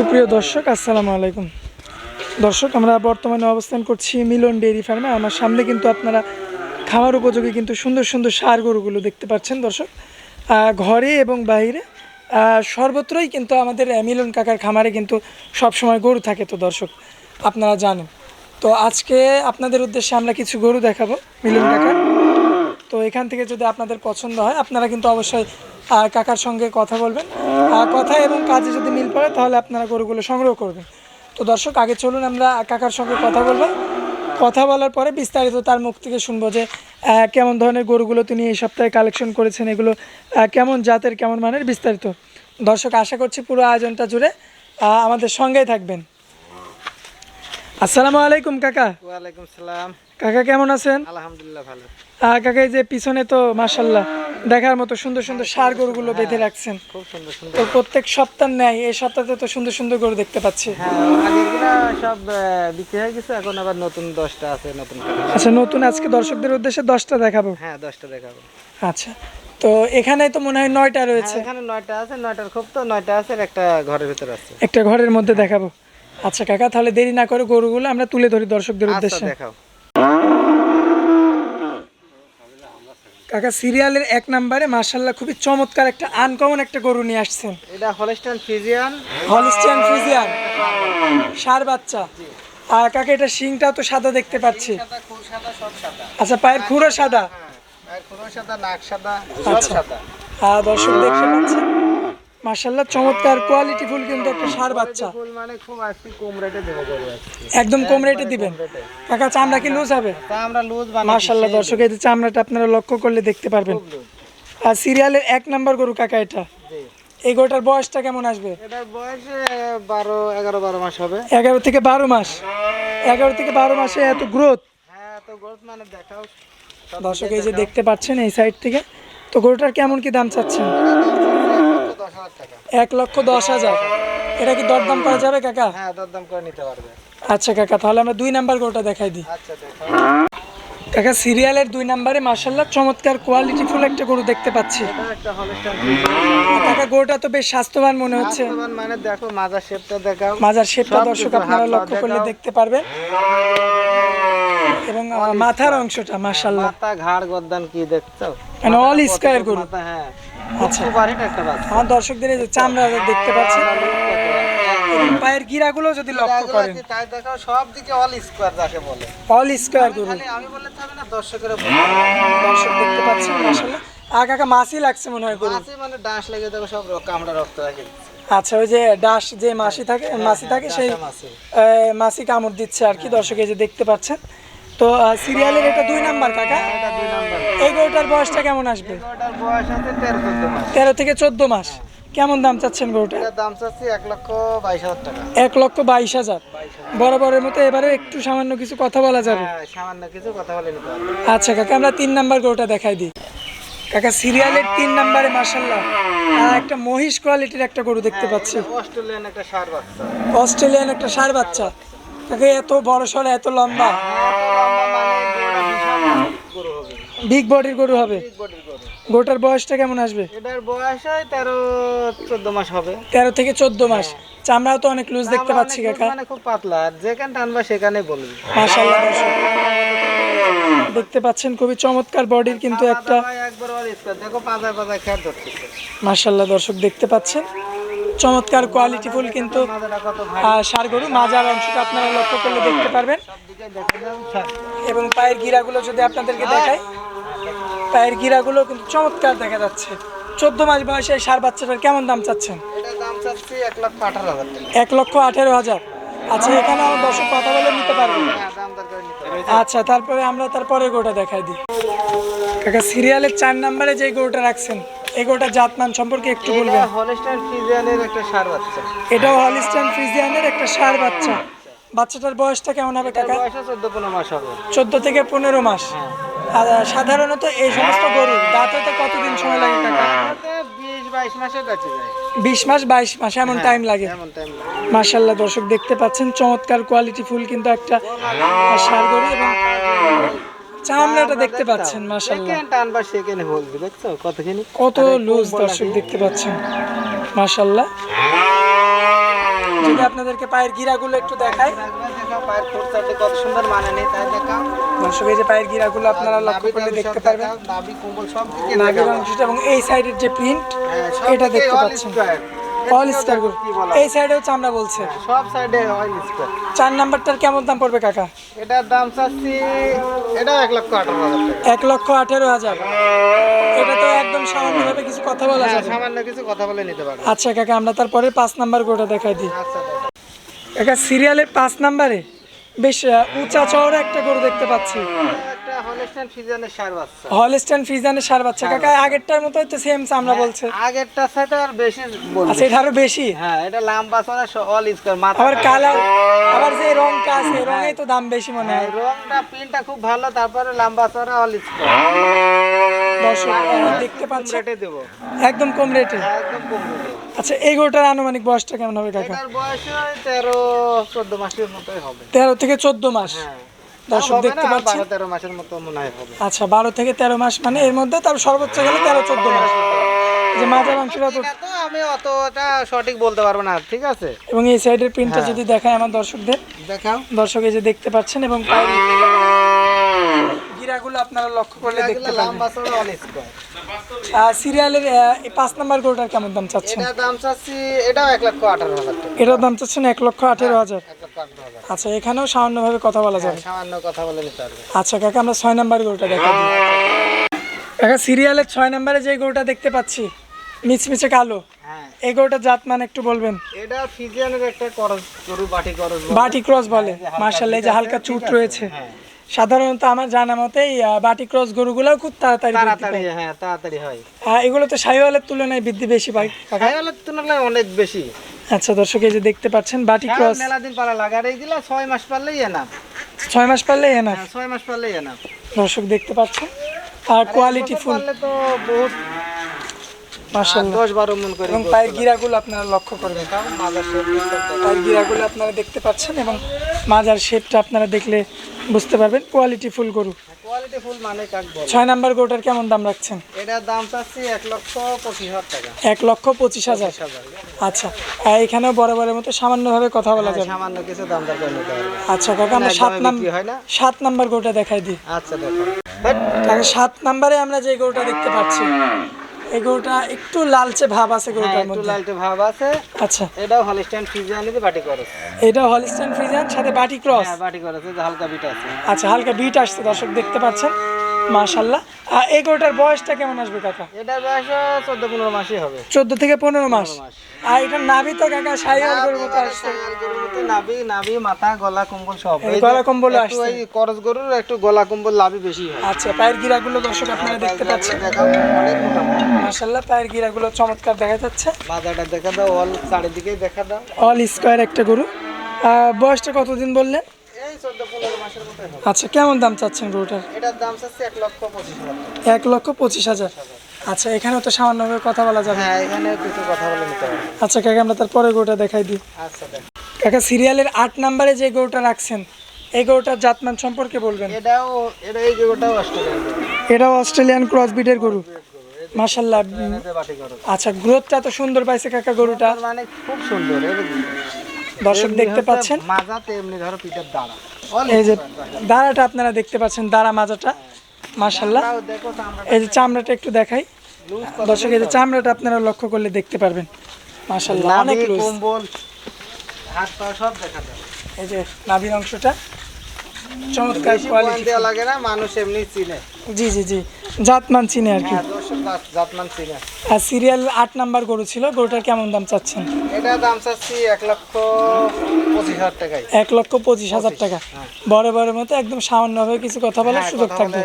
সুপ্রিয় দর্শক, আসসালামু আলাইকুম। দর্শক, আমরা বর্তমানে অবস্থান করছি মিলন ডেয়ারি ফার্মে। আমার সামনে কিন্তু আপনারা খাওয়ার উপযোগী কিন্তু সুন্দর সুন্দর সার গরুগুলো দেখতে পাচ্ছেন দর্শক। ঘরে এবং বাইরে সর্বত্রই কিন্তু আমাদের মিলন কাকার খামারে কিন্তু সবসময় গরু থাকে তো দর্শক, আপনারা জানেন। তো আজকে আপনাদের উদ্দেশ্যে আমরা কিছু গরু দেখাবো মিলন কাকার। তো এখান থেকে যদি আপনাদের পছন্দ হয়, আপনারা কিন্তু অবশ্যই কাকার সঙ্গে কথা বলবেন। কথা এবং কাজে যদি মিল পড়ে, তাহলে আপনারা গরুগুলো সংগ্রহ করবেন। তো দর্শক, আগে চলুন আমরা কাকার সঙ্গে কথা বলব। কথা বলার পরে বিস্তারিত তার মুখ থেকে শুনব যে কেমন ধরনের গরুগুলো তিনি এই সপ্তাহে কালেকশন করেছেন, এগুলো কেমন জাতের, কেমন মানের বিস্তারিত। দর্শক, আশা করছি পুরো আয়োজনটা জুড়ে আমাদের সঙ্গেই থাকবেন। আসসালামু আলাইকুম, কাকা। ওয়ালাইকুম সালাম। কাকা কেমন আছেন? আলহামদুলিল্লাহ ভালো। আহ, কাকা এই যে পিছনে তো মাসাল্লাহ দেখার মতো সুন্দর সুন্দর সার গরুগুলো বেঁধে রাখছেন। খুব সুন্দর সুন্দর। তো প্রত্যেক সপ্তাহ নেয় এই সপ্তাহে তো সুন্দর সুন্দর গরু দেখতে পাচ্ছি। হ্যাঁ সব বিক্রি হয়ে গেছে এখন আবার নতুন দশটা আছে নতুন আচ্ছা নতুন আজকে দর্শকদের উদ্দেশ্যে দশটা দেখাবো? হ্যাঁ দশটা দেখাবো। আচ্ছা তো এখানে তো মনে হয় নয়টা হ্যাঁ, রয়েছে। এখানে নয়টা আছে নয়টার খুব তো নয়টা আছে একটা ঘরের ভিতর আছে। একটা ঘরের মধ্যে দেখাবো। আচ্ছা কাকা তাহলে দেরি না করে গরুগুলো আমরা তুলে ধরি দর্শকদের আচ্ছা উদ্দেশ্যে। দেখাও। কাকা সিরিয়ালের এক নম্বরে মার্শাল্লাহ খুবই চমৎকার একটা আনকমন একটা গরু নিয়ে আসছেন। এটা হলিস্টান ফিজিয়ান হলিস্টান ফিজিয়ান সার বাচ্চা। আর কাকা এটা শিংটাও তো সাদা দেখতে পাচ্ছি। আচ্ছা পায়ের খুঁড়ো সাদা? পায়ের খুঁড়ো সাদা নাক সাদা সব আচ্ছা। দর্শক দেখতে পাচ্ছেন। মার্শাল্লাহ চমৎকার কোয়ালিটি ফুল কিন্তু একটা সার বাচ্চা। ফুল মানে খুব আজকে কম রেটে দেবো একদম কম রেটে দিবেন? কাকা চামড়া কি লুজ হবে? লুজ বানাই মার্শাল্লাহ দর্শক এই চামড়াটা আপনারা লক্ষ্য করলে দেখতে পারবেন। আর সিরিয়ালের এক নাম্বার গরু কাকা এটা। এই গরুটার বয়সটা কেমন আসবে? এটার বয়স বারো এগারো বারো মাস হবে। এগারো থেকে বারো মাস। এগারো থেকে বারো মাসে এত গ্রোথ হ্যাঁ তো গ্রোথ মানে দেখাও দর্শক এই যে দেখতে পাচ্ছেন এই সাইড থেকে। তো গরুটার কেমন কি দাম চাচ্ছেন? এক লক্ষ দশ হাজার? এটা কি দরদাম করা যাবে কাকা? হ্যাঁ দরদাম করে নিতে পারবে। আচ্ছা কাকা তাহলে আমরা দুই নাম্বার গরুটা দেখাই দিই। আচ্ছা কাকা সিরিয়ালের দুই নাম্বারে মার্শাল্লাহ চমৎকার কোয়ালিটি ফুল একটা গরু দেখতে পাচ্ছি। কাকা গরুটা তো বেশ স্বাস্থ্যবান মনে হচ্ছে। মানে দেখো মাজার শেপটা দেখাও। মাজার শেপটা দর্শক আপনারা লক্ষ্য করলে দেখতে পারবেন। এবং মাথার অংশটা মার্শাল্লাহ মাথা ঘাড় গদ্দান কি দেখছ? মানে all square গরু। হ্যাঁ। আচ্ছা। আমার দর্শকদের এই যে চামড়া দেখতে পাচ্ছেন পায়ের গিরাগুলো যদি লক্ষ্য করেন। তাই দেখাও সব দিকে অল স্কোয়ার যাকে বলে। অল স্কোয়ার গরু আমি বললে হবে না দর্শকের দর্শক দেখতে পাচ্ছেন মার্শাল্লাহ আর কাকা মাসি লাগছে মনে হয় গরু মানে ডাঁশ লেগে দেখো সব কামড়া রক্ত রাখে আচ্ছা ওই যে ডাস যে মাসি থাকে মাসি থাকে সেই মাসি কামড় দিচ্ছে আর কি দর্শক এই যে দেখতে পাচ্ছেন। তো সিরিয়ালের এটা দুই নাম্বার কাকা? এটা এই গরুটার বয়সটা কেমন আসবে? তেরো থেকে চোদ্দ মাস। কেমন দাম চাচ্ছেন গরুটা? দাম চাচ্ছি এক লক্ষ বাইশ হাজার টাকা। এক লক্ষ বাইশ হাজার। বরাবরের মতো এবারে একটু সামান্য কিছু কথা বলা যাবে। হ্যাঁ সামান্য কিছু কথা বলে আচ্ছা কাকা আমরা তিন নাম্বার গরুটা দেখাই দিই। কাকা সিরিয়ালের তিন নাম্বারে মার্শাল্লাহ একটা মহিষ কোয়ালিটির একটা গরু দেখতে পাচ্ছি। অস্ট্রেলিয়ান একটা সার বাচ্চা। অস্ট্রেলিয়ান একটা ষাঁড় বাচ্চা। কাকা এত বড় সড় এত লম্বা। বিগ বডির গরু হবে। Big body র গরু। গরুটার বয়সটা কেমন আসবে? এটার বয়স হয় তেরো চোদ্দ মাস হবে। তেরো থেকে চোদ্দ মাস। চামড়াও তো অনেক লুজ দেখতে পাচ্ছি কাকা। মানে খুব পাতলা। আর যেখানে টানবা সেখানে বলবি। মাশাল্লাহ দেখতে পাচ্ছেন খুবই চমৎকার বডির কিন্তু একটা। দেখো পাজায় পাজায় খেয়াল দর্শক দেখতে পাচ্ছেন? চমৎকার কোয়ালিটিফুল কিন্তু মাজাটা কত ভাই আহ, গরু। মাজার অংশটা আপনারা লক্ষ্য করলে দেখতে পারবেন। এবং পায়ের গিরাগুলো যদি আপনাদেরকে দেখাই পায়ের গিরাগুলো কিন্তু চমৎকার দেখা যাচ্ছে। চোদ্দ মাস বয়সে ষাঁড় বাচ্চাটার কেমন দাম চাচ্ছেন? এক লক্ষ আঠারো হাজার আচ্ছা এখানে আমার দর্শক কথা বলে নিতে পারবেন হ্যাঁ হবে আচ্ছা তারপরে আমরা তারপরে গরুটা দেখাই দিই। কাকা সিরিয়ালের চার নাম্বারে যে গরুটা রাখছেন এই গরুটার জাতমান সম্পর্কে একটু বলবেন? হলস্টাইন ফ্রিজিয়ানের একটা সার বাচ্চা। এটাও হলিস্টান ফ্রিজিয়ানের একটা সার বাচ্চা। বাচ্চাটার বয়সটা কেমন হবে কাকা? বয়স চোদ্দ পনেরো মাস হবে। চোদ্দ থেকে পনেরো মাস। সাধারণত এই সমস্ত গরু দাঁতাতে কতদিন সময় লাগে কাকা? বিশ মাসে বাইশ মাস এমন টাইম লাগে। এমন টাইম মার্শাল্লাহ দর্শক দেখতে পাচ্ছেন চমৎকার কোয়ালিটি ফুল কিন্তু একটা সার গরু এবং চামড়াটা দেখতে পাচ্ছেন মার্শাল্লাহ সেকেন্ড টানবা সেকেন্ড বলবি দেখছ কতখানি কত লুজ দর্শক দেখতে পাচ্ছেন মার্শাল্লাহ যদি আপনাদেরকে পায়ের গিরাগুলো একটু দেখাই। পায়ের কত সুন্দর মানে নেই তাই দেখাও। দর্শক এই যে পায়ের গিরাগুলো আপনারা লক্ষ্য করলে দেখতে পারবেন। নাভি কুম্বল সব দিকে নাভির অংশটা এবং এই সাইডের যে প্রিন্ট হ্যাঁ, এটা দেখতে পাচ্ছেন। অল স্টার বলা এই সাইডেও চামড়া বলছে। সব সাইডে অয়েল স্কোয়ার চার নাম্বারটার কেমন দাম পড়বে কাকা? এটার দাম চাচ্ছি এটাও এক লক্ষ আঠারো হাজার এক লক্ষ আঠেরো হাজার। এটা তো একদম সামান্যভাবে কিছু কথা বলা হ্যাঁ, যাবে। সামান্য কিছু কথা বলে নিতে পারবে আচ্ছা কাকা আমরা তারপরে পাঁচ নাম্বার গোটা দেখাই দিই। আচ্ছা। কাকা সিরিয়ালের পাঁচ নাম্বারে বেশ উঁচা চওড়া একটা গরু দেখতে পাচ্ছি। হলস্টাইন ফিজিয়ানের সার ফ্রিজানের সার বাচ্চা। কাকা আগেরটার মতো তো সেম চামড়া বলছে। আগেরটার সাথে আর বেশি আচ্ছা এটা আরও বেশি? হ্যাঁ এটা লাম্বা চড়া অল স্কোয়ার মাথা আবার কালার আবার যে রংটা আছে রঙেই তো দাম বেশি মনে হয়। রংটা প্রিন্টটা খুব ভালো তারপরে লাম্বা অল স্কোয়ার দর্শক দেখতে পাচ্ছেন রেটে দেবো। একদম কম রেটে একদম কম রেটে আচ্ছা এই গরুটার আনুমানিক বয়সটা কেমন হবে কাকা? এটার বয়স ওই তেরো চোদ্দ মাসের মতোই হবে। তেরো থেকে চোদ্দ মাস। হ্যাঁ। দর্শক দেখতে পাচ্ছেন? বারো তেরো মাসের মতো মনে হয় হবে। আচ্ছা বারো থেকে তেরো মাস মানে এর মধ্যে তার সর্বোচ্চ গেলে তেরো চোদ্দ মাস। যে মাঝার অংশটা তো আমি অতটা সঠিক বলতে পারব না ঠিক আছে? এবং এই সাইডের প্রিন্টটা হ্যাঁ। যদি দেখায় আমার দর্শকদের। দেখাও। দর্শক এই যে দেখতে পাচ্ছেন এবং গিরাগুলো আপনারা লক্ষ্য করলে দেখতে পাবেন। সিরিয়ালের এই পাঁচ নাম্বার গরুটার কেমন দাম চাচ্ছেন? এটার দাম চাচ্ছি এটাও এক লক্ষ আঠারো হাজার এটার দাম চাচ্ছেন এক লক্ষ আঠেরো হাজার। আচ্ছা এখানেও সামান্যভাবে কথা বলা যাবে। হ্যাঁ, সামান্য কথা বলে নিতে পারবে। আচ্ছা কাকা আমরা ছয় নাম্বার গরুটা দেখা কাকা সিরিয়ালের ছয় নাম্বারে যে গরুটা দেখতে পাচ্ছি মিচমিচে কালো হ্যাঁ। এই গরুটার জাত মান একটু বলবেন? এটা ফিজিয়ানের একটা করজ গরু বাটি করজ বাটি ক্রস বলে। হ্যাঁ, মার্শাল্লাহ এই যে হালকা চুট রয়েছে। হ্যাঁ। সাধারণত আমার জানা মতে বাটি ক্রস গরুগুলোও খুব তাড়াতাড়ি তাড়াতাড়ি হ্যাঁ তাড়াতাড়ি হয়। আহ, এগুলো তো সাইওয়ালের তুলনায় বৃদ্ধি বেশি পায় কাকা? খায়ালের তুলনায় অনেক বেশি। আচ্ছা দর্শক এই যে দেখতে পাচ্ছেন বাটি ক্রস। মেলা দিন পালা লাগা এই দিলা ছয় মাস পারলেই এনাম ছয় মাস পারলেই এনার হ্যাঁ ছয় মাস পারলেই এনাম দর্শক দেখতে পাচ্ছেন? আর কোয়ালিটি ফুল। পারলে তো বহুত মার্শাল্লাহ দশ বারো মন করে এবং পায়ের গিরাগুলো আপনারা লক্ষ্য করবেন। দেখাও মাদার শেপ পায়ের গিরাগুলো আপনারা দেখতে পাচ্ছেন এবং মাজার শেপটা আপনারা দেখলে বুঝতে পারবেন। কোয়ালিটি ফুল গরু। কোয়ালিটি ফুল মানে কাক বলে? ছয় নাম্বার কেমন দাম রাখছেন? এটার দাম চাচ্ছি এক লক্ষ পঁচিশ হাজার টাকা। এক লক্ষ পঁচিশ হাজার? হাজার আচ্ছা এখানেও বরাবরের মতো সামান্যভাবে কথা বলা যাবে। সামান্য কিছু দাম দর করে নিতে পারবে। আচ্ছা কাকা আমরা সাত নাম্বার সাত নাম্বার গরুটা দেখাই দিই। আচ্ছা দেখো। কাকা সাত নাম্বারে আমরা যে গরুটা দেখতে পাচ্ছি এই গরুটা একটু লালচে ভাব আছে গরুটার মধ্যে একটু লালচে ভাব আছে। আচ্ছা। এটাও হলিস্টাইন এর বাটি করে এটা হলিস্টাইন ফ্রিজিয়ান সাথে বাটি ক্রস। হ্যাঁ বাটি করে যে হালকা বিট আছে। আচ্ছা হালকা বিট আসছে দর্শক দেখতে পাচ্ছেন। মাশাল্লাহ। আর এই গরুটার বয়সটা কেমন আসবে কাকা? এটার বয়স চোদ্দ পনেরো মাসই হবে। চোদ্দ থেকে পনেরো মাস। আর এটার নাভি তো কাকা সাইয়াল গরুর মতো আসছে। নাভি নাভি মাথা গলা কম্বল সব। গলা কম্বলও একটু আসছে। ওই করজ গরুর একটু গলা কম্বল লাভি বেশি হয়। আচ্ছা পায়ের গিরাগুলো দর্শক আপনারা দেখতে পাচ্ছেন। মাশাল্লাহ পায়ের গিরাগুলো চমৎকার দেখা যাচ্ছে। মাথাটা দেখা দাও অল চারিদিকেই দেখা দাও। অল স্কোয়ার একটা গরু। বয়সটা কতদিন বললেন? আচ্ছা কেমন দাম চাচ্ছেন গরুটার? এটার দাম চাচ্ছে এক লক্ষ পঁচিশ হাজার। এক লক্ষ পঁচিশ হাজার। আচ্ছা এখানেও তো সামান্যভাবে কথা বলা যাবে। হ্যাঁ এখানে কিছু কথা বলে নিতে হবে। আচ্ছা কাকা আমরা তারপরে গরুটা দেখাই দিই। আচ্ছা কাকা সিরিয়ালের আট নাম্বারে যে গরুটা রাখছেন এই গরুটার জাতমান সম্পর্কে বলবেন? এটাও এটা এই গরুটাও অস্ট্রেলিয়ান এটাও অস্ট্রেলিয়ান ক্রস বিটের গরু মাশাল্লাহ। আচ্ছা গ্রোথটা তো সুন্দর পাইছে কাকা গরুটা। মানে খুব সুন্দর দর্শক দেখতে পাচ্ছেন? মাজাতে এমনি ধরো পিঠের দাঁড়া। এই যে দাঁড়াটা আপনারা দেখতে পাচ্ছেন দাঁড়া মাজাটা। মাশাল্লাহ আমরা এই যে চামড়াটা একটু দেখাই। দর্শক এই যে চামড়াটা আপনারা লক্ষ্য করলে দেখতে পারবেন। মাশাল্লাহ অনেক লুজ কম্বল হাত পা সব দেখা যায় এই যে নাভির অংশটা। চমৎকার কোয়ালিটি দেওয়া লাগে না মানুষ এমনি চিনে। জি জি জি। জাতমান চিনে আর কি। হ্যাঁ জাতমান চিনে। আর সিরিয়াল আট নাম্বার গরু ছিল গরুটার কেমন দাম চাচ্ছেন? এটা দাম চাচ্ছি এক লক্ষ পঁচিশ হাজার টাকায়। এক লক্ষ পঁচিশ হাজার টাকা। বড় বড় মতো একদম সামান্যভাবে কিছু কথা বলার হ্যাঁ, সুযোগ থাকবে।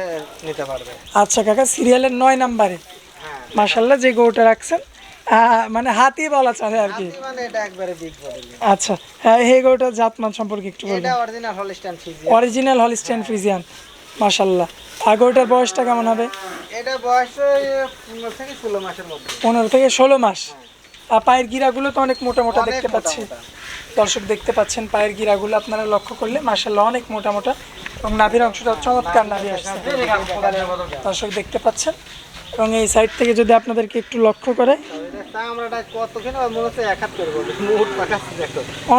নিতে পারবে। আচ্ছা কাকা সিরিয়ালের নয় নাম্বারে। হ্যাঁ। মার্শাল্লাহ যে গরুটা রাখছেন মানে হাতি বলা চলে আর কি। মানে এটা একবারে বিগ বডি আচ্ছা হ্যাঁ, এই গরুটার জাতমান সম্পর্কে একটু বলবেন। এটা অরিজিনাল হলিস্টান অরিজিনাল ফ্রিজিয়ান মার্শাল্লাহ আর গরুটার বয়সটা কেমন হবে? এটা বয়স থেকে ষোলো মাসের মধ্যে। পনেরো থেকে ষোলো মাস। আর পায়ের গিরাগুলো তো অনেক মোটা মোটা দেখতে পাচ্ছি। দর্শক দেখতে পাচ্ছেন পায়ের গিরাগুলো আপনারা লক্ষ্য করলে মার্শাল্লাহ অনেক মোটা মোটা এবং নাভির অংশটা চমৎকার নাভি আসছে। দর্শক দেখতে পাচ্ছেন এবং এই সাইড থেকে যদি আপনাদেরকে একটু লক্ষ্য করে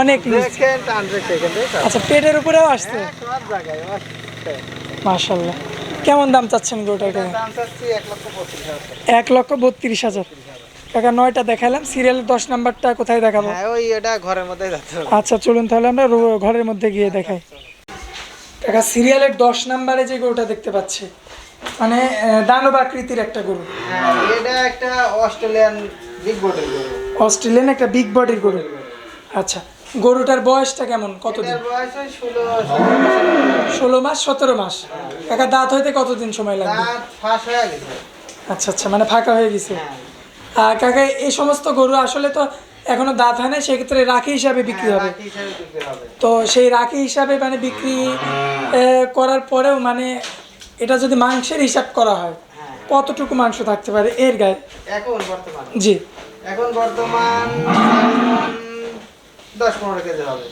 অনেক আচ্ছা পেটের উপরেও আসছে। মাশাল্লাহ কেমন দাম চাচ্ছেন গোটাকে এক লক্ষ টাকা। বত্রিশ হাজার। কাকা নয়টা দেখালাম। সিরিয়ালের দশ নাম্বারটা কোথায় দেখাবো? হ্যাঁ ওই এটা ঘরের মধ্যে আচ্ছা চলুন তাহলে আমরা ঘরের মধ্যে গিয়ে দেখাই। কাকা সিরিয়ালের দশ নাম্বারে যে গরুটা দেখতে পাচ্ছি মানে দানব আকৃতির একটা গরু। হ্যাঁ এটা একটা অস্ট্রেলিয়ান বিগ বডির গরু। অস্ট্রেলিয়ান একটা বিগ বডির গরু। আচ্ছা গরুটার বয়সটা কেমন? কতদিন? ষোলো মাস সতেরো মাস। কাকা দাঁত হইতে কতদিন সময় লাগবে? হয়ে আচ্ছা আচ্ছা মানে ফাঁকা হয়ে গেছে। হ্যাঁ। আর কাকা এই সমস্ত গরু আসলে তো এখনও দাঁত হয় না সেক্ষেত্রে রাখি হিসাবে বিক্রি হবে। রাখি হিসাবে বিক্রি হবে। তো সেই রাখি হিসাবে মানে বিক্রি করার পরেও মানে এটা যদি মাংসের হিসাব করা হয় হ্যাঁ। কতটুকু মাংস থাকতে পারে? এর গায়ে। এখন বর্তমান। জি। এখন বর্তমান দশ পনেরো কেজি হবে।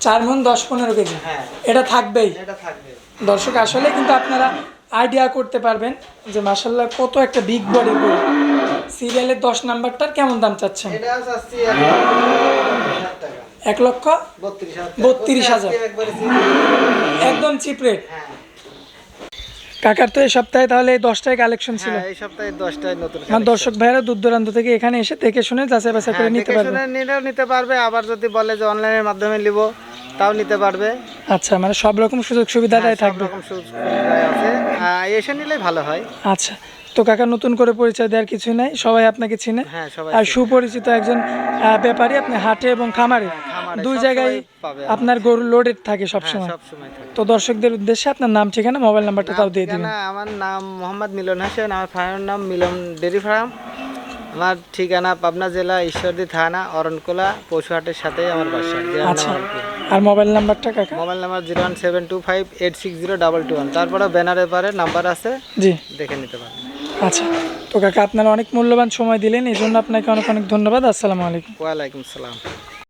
চার মন দশ পনেরো কেজি। হ্যাঁ। এটা থাকবেই। এটা থাকবে। দর্শক আসলে কিন্তু আপনারা আইডিয়া করতে পারবেন যে মাসাল্লাহ কত একটা বিগ বডি গরু। সিরিয়ালের দশ নাম্বারটার কেমন দাম চাচ্ছেন? এক লক্ষ বত্রিশ হাজার। একদম চিপ রেট হ্যাঁ। কাকার তো এই সপ্তাহে তাহলে এই দশটায় কালেকশন ছিল। হ্যাঁ এই সপ্তাহে দশটায় নতুন আমার দর্শক ভাইরা দূর দূরান্ত থেকে এখানে এসে দেখে শুনে যাচাই বাছাই করে হ্যাঁ, নিতে পারবে নিলেও নিতে পারবে আবার যদি বলে যে অনলাইনের মাধ্যমে নিব তাও নিতে পারবে। আচ্ছা মানে সব রকম সুযোগ সুবিধাটাই থাকবে সব রকম সুযোগ সুবিধা আছে। এসে নিলেই ভালো হয়। আচ্ছা তো কাকা নতুন করে পরিচয় দেওয়ার কিছুই নাই সবাই আপনাকে চিনে। হ্যাঁ আর সুপরিচিত একজন ব্যাপারী আপনি হাটে এবং খামারে খামারে দুই জায়গায় আপনার। গরু লোডেড থাকে হ্যাঁ সবসময় সব সময় তো দর্শকদের উদ্দেশ্যে আপনার নাম ঠিকানা মোবাইল নাম্বারটা তাও দিয়ে ঠিকানা আমার নাম মোহাম্মদ মিলন হাসেন আমার ফার্মের নাম মিলন ডেরি ফার্ম। আমার ঠিকানা পাবনা জেলা ঈশ্বরদী থানা অরণকোলা পশুহাটের সাথে আমার বাসা আচ্ছা আর মোবাইল নাম্বারটা কাকা? Mobile number zero one seven two five eight six zero double two one তারপরে ব্যানারের পারে নাম্বার আছে জি। দেখে নিতে পারেন আচ্ছা তো কাকা আপনারা অনেক মূল্যবান সময় দিলেন এই জন্য আপনাকে অনেক অনেক ধন্যবাদ। আসসালামু আলাইকুম। ওয়ালাইকুম সালাম।